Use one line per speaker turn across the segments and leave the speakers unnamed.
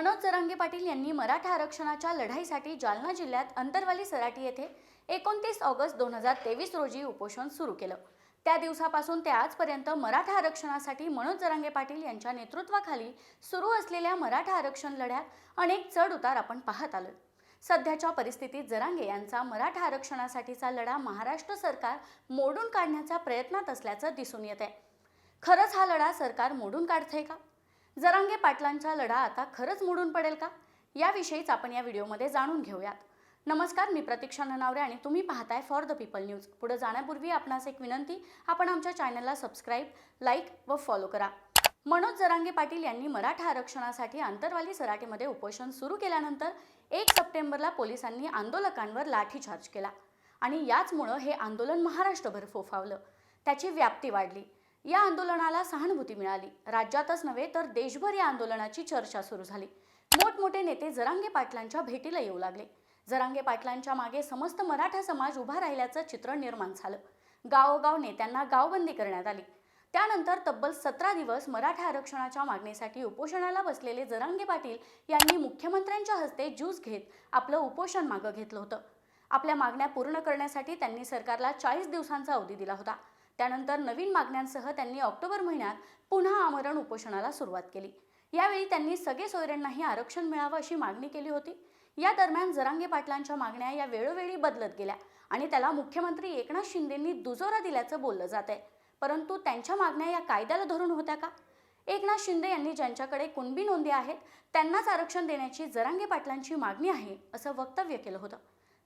मनोज जरांगे पाटील यांनी मराठा आरक्षणाच्या लढाईसाठी जालना जिल्ह्यात अंतरवाली सराटी येथे एकोणतीस ऑगस्ट दोन हजार तेवीस रोजी उपोषण सुरू केलं. त्या दिवसापासून ते आजपर्यंत मराठा आरक्षणासाठी मनोज जरांगे पाटील यांच्या नेतृत्वाखाली सुरू असलेल्या मराठा आरक्षण लढ्यात अनेक चढ उतार आपण पाहत आलो सध्याच्या परिस्थितीत जरांगे यांचा मराठा आरक्षणासाठीचा लढा महाराष्ट्र सरकार मोडून काढण्याच्या प्रयत्नात असल्याचं दिसून येत आहे खरंच हा लढा सरकार मोडून काढतंय का? जरांगे पाटलांचा लढा आता खरंच मोडून पडेल का? याविषयीच आपण या व्हिडिओमध्ये जाणून घेऊयात. नमस्कार मी प्रतीक्षा ननावरे आणि तुम्ही पाहताय फॉर द पीपल न्यूज पुढे जाण्यापूर्वी आपणास एक विनंती आपण आमच्या चॅनलला सबस्क्राईब लाईक व फॉलो करा. मनोज जरांगे पाटील यांनी मराठा आरक्षणासाठी आंतरवाली सराटीमध्ये उपोषण सुरू केल्यानंतर एक सप्टेंबरला पोलिसांनी आंदोलकांवर लाठीचार्ज केला. आणि याचमुळं हे आंदोलन महाराष्ट्रभर फोफावलं. त्याची व्याप्ती वाढली. या आंदोलनाला सहानुभूती मिळाली. राज्यातच नव्हे तर देशभर या आंदोलनाची चर्चा सुरू झाली. मोठमोठे नेते जरांगे पाटलांच्या भेटीला येऊ लागले. जरांगे पाटलांच्या मागे समस्त मराठा समाज उभा राहिल्याचं चित्र निर्माण झालं. गावोगाव नेत्यांना गावबंदी करण्यात आली. त्यानंतर तब्बल सतरा दिवस मराठा आरक्षणाच्या मागणीसाठी उपोषणाला बसलेले जरांगे पाटील यांनी मुख्यमंत्र्यांच्या हस्ते ज्यूस घेत आपलं उपोषण मागं घेतलं होतं. आपल्या मागण्या पूर्ण करण्यासाठी त्यांनी सरकारला चाळीस दिवसांचा अवधी दिला होता. त्यानंतर नवीन मागण्यांसह त्यांनी ऑक्टोबर महिन्यात पुन्हा आमरण उपोषणाला सुरुवात केली. यावेळी त्यांनी सगळे सोयऱ्यांनाही आरक्षण मिळावं अशी मागणी केली होती. या दरम्यान जरांगे पाटलांच्या मागण्या या वेळोवेळी बदलत गेल्या आणि त्याला मुख्यमंत्री एकनाथ शिंदेंनी दुजोरा दिल्याचं बोललं जात आहे परंतु त्यांच्या मागण्या या कायद्याला धरून होत्या का? एकनाथ शिंदे यांनी ज्यांच्याकडे कुणबी नोंदी आहेत त्यांनाच आरक्षण देण्याची जरांगे पाटलांची मागणी आहे असं वक्तव्य केलं होतं.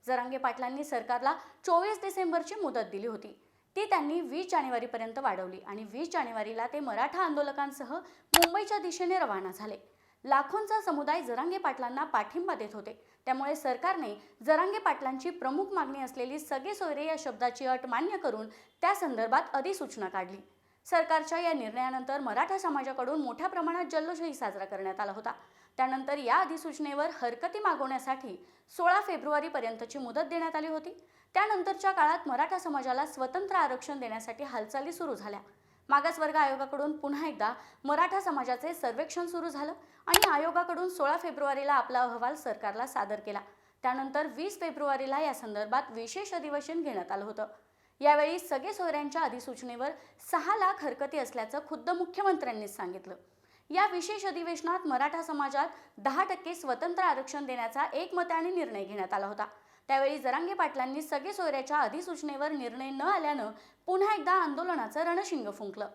जरांगे पाटलांनी सरकारला चोवीस डिसेंबरची मुदत दिली होती. ती त्यांनी वीस जानेवारीपर्यंत वाढवली आणि वीस जानेवारीला ते मराठा आंदोलकांसह मुंबईच्या दिशेने रवाना झाले. लाखोंचा समुदाय जरांगे पाटलांना पाठिंबा देत होते. त्यामुळे सरकारने जरांगे पाटलांची प्रमुख मागणी असलेली सगळे सोयरे या शब्दाची अट मान्य करून त्या संदर्भात अधिसूचना काढली. सरकारच्या या निर्णयानंतर मराठा समाजाकडून मोठ्या प्रमाणात जल्लोषही साजरा करण्यात आला होता. त्यानंतर या अधिसूचनेवर हरकती मागवण्यासाठी सोळा फेब्रुवारीपर्यंतची मुदत देण्यात आली होती. त्यानंतरच्या काळात मराठा समाजाला स्वतंत्र आरक्षण देण्यासाठी हालचाली सुरू झाल्या. मागासवर्ग आयोगाकडून पुन्हा एकदा मराठा समाजाचे सर्वेक्षण सुरू झालं आणि आयोगाकडून सोळा फेब्रुवारीला आपला अहवाल सरकारला सादर केला. त्यानंतर वीस फेब्रुवारीला या संदर्भात विशेष अधिवेशन घेण्यात आलं होतं. यावेळी सगळे सोयऱ्यांच्या अधिसूचनेवर सहा लाख हरकती असल्याचं खुद्द मुख्यमंत्र्यांनीच सांगितलं. या विशेष अधिवेशनात मराठा समाजात दहा टक्के स्वतंत्र आरक्षण देण्याचा एकमताने निर्णय घेण्यात आला होता. त्यावेळी जरांगे पाटलांनी सगळे सोयऱ्याच्या अधिसूचनेवर निर्णय न आल्यानं पुन्हा एकदा आंदोलनाचं रणशिंग फुंकलं.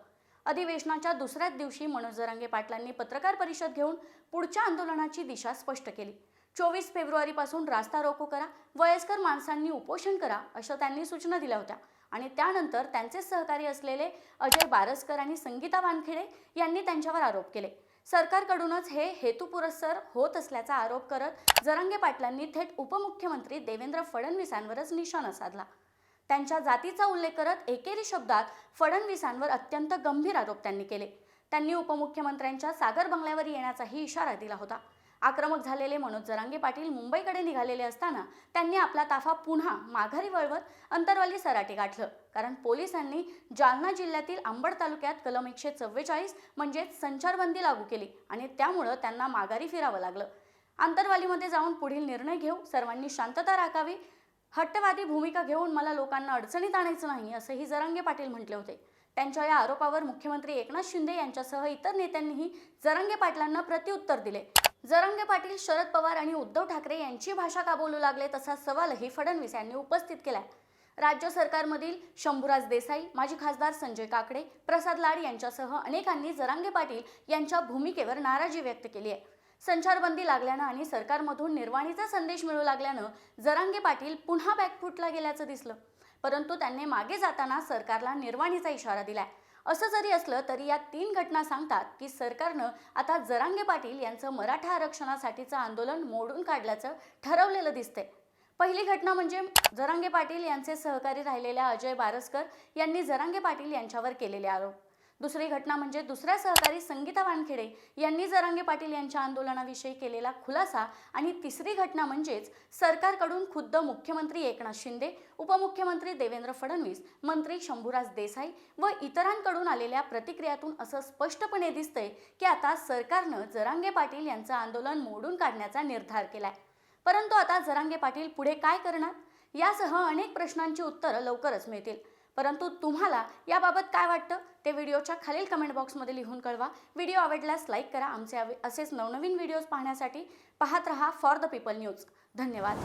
अधिवेशनाच्या दुसऱ्याच दिवशी मनोज जरांगे पाटलांनी पत्रकार परिषद घेऊन पुढच्या आंदोलनाची दिशा स्पष्ट केली. चोवीस फेब्रुवारीपासून रास्ता रोको करा वयस्कर माणसांनी उपोषण करा अशा त्यांनी सूचना दिल्या होत्या. आणि त्यानंतर त्यांचे सहकारी असलेले अजय बारसकर आणि संगीता वानखेडे यांनी त्यांच्यावर आरोप केले. सरकारकडूनच हे हेतुपुरस्सर होत असल्याचा आरोप करत जरांगे पाटलांनी थेट उपमुख्यमंत्री देवेंद्र फडणवीसांवरच निशाणा साधला. त्यांच्या जातीचा उल्लेख करत एकेरी शब्दात फडणवीसांवर अत्यंत गंभीर आरोप त्यांनी केले. त्यांनी उपमुख्यमंत्र्यांच्या सागर बंगल्यावर येण्याचाही इशारा दिला होता. आक्रमक झालेले मनोज जरांगे पाटील मुंबईकडे निघालेले असताना त्यांनी आपला ताफा पुन्हा माघारी वळवत अंतरवाली सराटे गाठलं. कारण पोलिसांनी जालना जिल्ह्यातील अंबड तालुक्यात कलम एकशे चव्वेचाळीस म्हणजेच संचारबंदी लागू केली आणि त्यामुळं त्यांना माघारी फिरावं लागलं. आंतरवालीमध्ये जाऊन पुढील निर्णय घेऊ सर्वांनी शांतता राखावी हट्टवादी भूमिका घेऊन मला लोकांना अडचणीत आणायचं नाही असंही जरांगे पाटील म्हटले होते. त्यांच्या या आरोपावर मुख्यमंत्री एकनाथ शिंदे यांच्यासह इतर नेत्यांनीही जरांगे पाटलांना प्रत्युत्तर दिले. जरांगे पाटील शरद पवार आणि उद्धव ठाकरे यांची भाषा का बोलू लागले तसा सवालही फडणवीस यांनी उपस्थित केला राज्य सरकारमधील शंभूराज देसाई माजी खासदार संजय काकडे प्रसाद लाड यांच्यासह अनेकांनी जरांगे पाटील यांच्या भूमिकेवर नाराजी व्यक्त केली आहे. संचारबंदी लागल्यानं आणि सरकारमधून निर्वाणीचा संदेश मिळू लागल्यानं जरांगे पाटील पुन्हा बॅकफुटला गेल्याचं दिसलं. परंतु त्यांनी मागे जाताना सरकारला निर्वाणीचा इशारा दिलाय. असं जरी असलं तरी या तीन घटना सांगतात की सरकारनं आता जरांगे पाटील यांचं मराठा आरक्षणासाठीचं आंदोलन मोडून काढल्याचं ठरवलेलं दिसतंय. पहिली घटना म्हणजे जरांगे पाटील यांचे सहकारी राहिलेल्या अजय बारसकर यांनी जरांगे पाटील यांच्यावर केलेले आरोप. दुसरी घटना म्हणजे दुसऱ्या सहकारी संगीता वानखेडे यांनी जरांगे पाटील यांच्या आंदोलनाविषयी केलेला खुलासा आणि तिसरी घटना म्हणजेच सरकारकडून खुद्द मुख्यमंत्री एकनाथ शिंदे उपमुख्यमंत्री देवेंद्र फडणवीस मंत्री शंभूराज देसाई व इतरांकडून आलेल्या प्रतिक्रियातून असं स्पष्टपणे दिसतंय की आता सरकारनं जरांगे पाटील यांचं आंदोलन मोडून काढण्याचा निर्धार केलाय. परंतु आता जरांगे पाटील पुढे काय करणार? यासह अनेक प्रश्नांची उत्तरं लवकरच मिळतील. परंतु तुम्हाला याबाबत काय वाटतं ते व्हिडिओच्या खालील कमेंट बॉक्समध्ये लिहून कळवा. व्हिडिओ आवडल्यास लाईक करा. आमचे असेच नवनवीन व्हिडिओज पाहण्यासाठी पाहत रहा फॉर द पीपल न्यूज धन्यवाद.